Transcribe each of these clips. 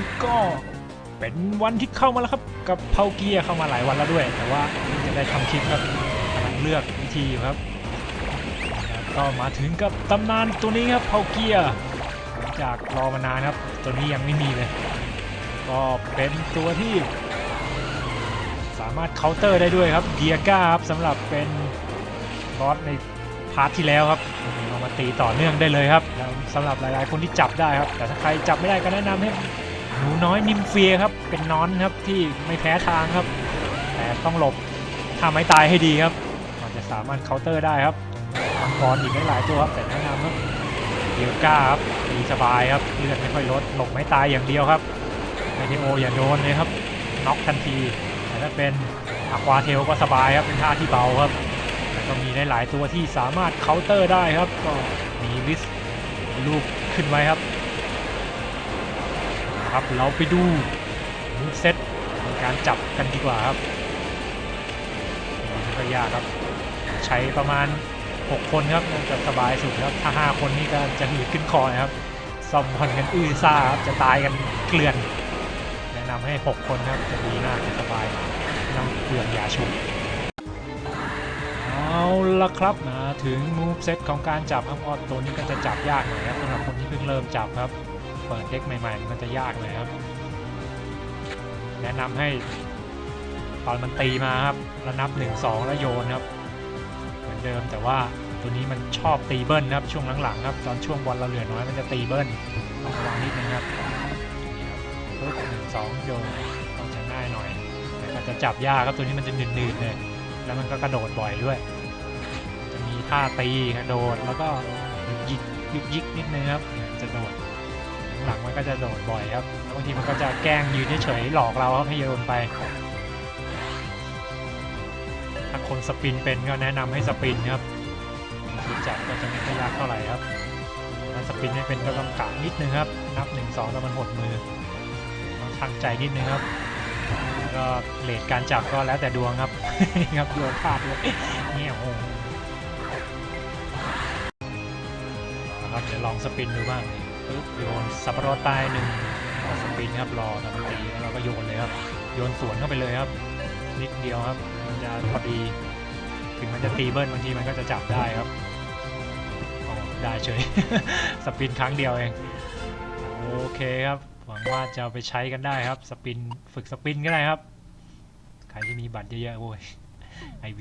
ี้ก็เป็นวันที่เข้ามาแล้วครับ กับเพาเกียเข้ามาหลายวันแล้วด้วย แต่ว่าจะได้ทำคลิปครับกำลังเลือกวิธีอยู่ครับก็มาถึงกับตำนานตัวนี้ครับเพาเกียหลังจากรอมานานครับ ตัวนี้ยังไม่มีเลย ก็เป็นตัวที่ สามารถเคาน์เตอร์ได้ด้วยครับเดียก้าครับสำหรับเป็นบอสในพาร์ทที่แล้วครับเอามาตีต่อเนื่องได้เลยครับสำหรับหลายๆ คนที่จับได้ครับ แต่ถ้าใครจับไม่ได้ก็แนะนำให้ หนูน้อยนิมเฟียครับ เป็นนอนครับที่ไม่แพ้ทางครับ แต่ต้องหลบถ้าไม่ตายให้ดีครับมันจะสามารถเคาน์เตอร์ได้ครับมังกรอีกหลายตัวครับแต่แนะนำครับเดียวก้าครับตีสบายครับเลือดไม่ค่อยลดหลบไม่ตายอย่างเดียวครับไมเทโออย่าโดนเลยครับน็อกทันทีแต่ถ้าเป็นอะควาเทลก็สบายครับเป็นท่าที่เบาครับแต่ก็มีหลายตัวที่สามารถเคาน์เตอร์ได้ครับก็มีลิสต์ลูกขึ้นไว้ครับ ครับ เราไปดูมูฟเซตการจับกันดีกว่าครับนี่ยากครับ ใช้ประมาณ 6 คนครับจะสบายสุดครับ ถ้า 5 คนนี่ก็จะหืดขึ้นคอนะครับซอมพันกันอื้อซ่าครับจะตายกันเกลื่อน แนะนำให้ 6 คนครับจะดีมากจะสบายนำเปลืองยาชุบเอาละครับมาถึงมูฟเซตของการจับครับออดตัวนี้ก็จะจับยากหน่อยครับสำหรับคนที่เพิ่งเริ่มจับครับ เปิดเด็กใหม่ ๆ มันจะยากเลยครับ แนะนำให้ ตอนมันตีมาครับแล้วนับ 1 2 แล้วโยนครับ เหมือนเดิมแต่ว่าตัวนี้มันชอบตีเบิ้ลครับช่วงหลังๆครับ ตอนช่วงบอลเราเหลือน้อยมันจะตีเบิ้ลต้องระวังนิดนึงครับนี่ครับปึ๊บหนึ่งสองโยนต้องจะง่ายหน่อยแต่ก็จะจับยากครับตัวนี้มันจะหนืดๆเลยแล้วมันก็กระโดดบ่อยด้วย จะมีท่าตีกระโดดแล้วก็ยิกยิกยิกนิดนึงครับจะโดด หลังมันก็จะโดดบ่อยครับบางทีมันก็จะแกล้งยืนเฉยๆหลอกเราครับให้โยนไป ถ้าคนสปินเป็นก็แนะนำให้สปินครับวิธีจับก็จะไม่ค่อยยากเท่าไหร่ครับถ้าสปินไม่เป็นก็ต้องกะนิดนึงครับ นับ1 2แล้วมันหดมือต้องชั่งใจนิดนึงครับแล้วก็เลทการจับก็แล้วแต่ดวงครับครับโยนพลาดด้วยเนี่ยโอ้โหครับเดี๋ยวลองสปินดูบ้าง ปึ๊บโยนสับปะรดใต้หนึ่งสปินครับรอตอนมันตีแล้วเราก็โยนเลยครับโยนสวนเข้าไปเลยครับนิดเดียวครับมันจะพอดี ถึงมันจะตีเบิ้ลบางทีมันก็จะจับได้ครับได้เฉยสปินครั้งเดียวเองโอเคครับหวังว่าจะเอาไปใช้กันได้ครับสปินฝึกสปินก็ได้ครับใครที่มีบัตรเยอะๆโอ้ย IV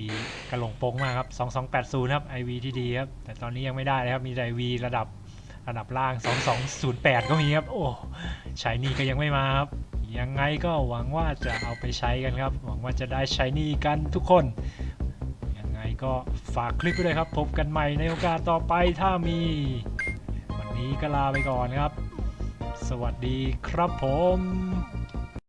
กระหลงโป้งมากครับ2280ครับ IV ที่ดีครับแต่ตอนนี้ยังไม่ได้เลยครับมีแต่ IV ระดับ ระดับล่าง 2208 ก็มีครับ โอ้ใช้นี่ก็ยังไม่มาครับ ยังไงก็หวังว่าจะเอาไปใช้กันครับ หวังว่าจะได้ใช้นี่กันทุกคน ยังไงก็ฝากคลิปไว้เลยครับ พบกันใหม่ในโอกาสต่อไปถ้ามี วันนี้ก็ลาไปก่อนครับ สวัสดีครับผม